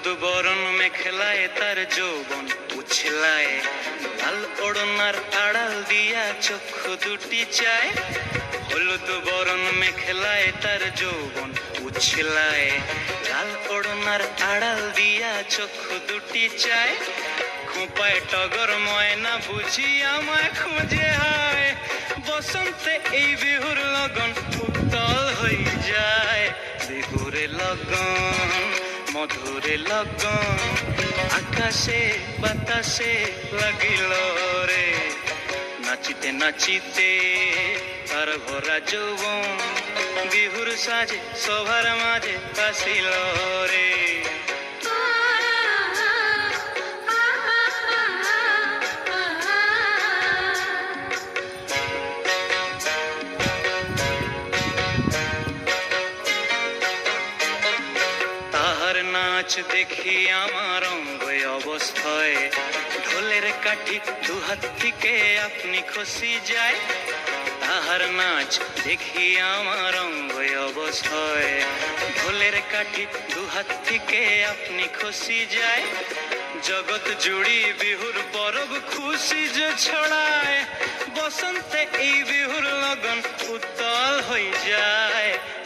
হলুদ বরণ মেখলায় তার যৌবন উছলায়। লাল ওড়নার আড়াল দিয়া চক্ষু দুটি চায়। হলুদ বরণ মেখলায় তার যৌবন উছলায়। লাল ওড়নার আড়াল দিয়া চক্ষু দুটি চায়। খোঁপায় টগর ময়না বুঝি আমায় খুঁজে হায়। বসন্তে এই বিহুর লগন উত্তল হয়ে যায়। বিহুরে লগন মধুরে লগ আকাশে, বাতাসে লাগিল রে। নাচিতে নাচিতে তার ভরা যৌবন। বিহুর সাজে সভার মাঝে আসিল রে। নাচ দেখি আমার অঙ্গ অবস্থায়। ঢোলের কাঠি দুহাত থেকে আপনি খসি যায়। তাহার নাচ দেখি আমার অঙ্গ অবস্থায়। ঢোলের কাঠি দুহাত থেকে আপনি খসি যায়। জগত জুড়ি বিহুর পরব খুশি যে ছড়ায়। বসন্তে এই বিহুর লগন উত্তল হয়ে যায়।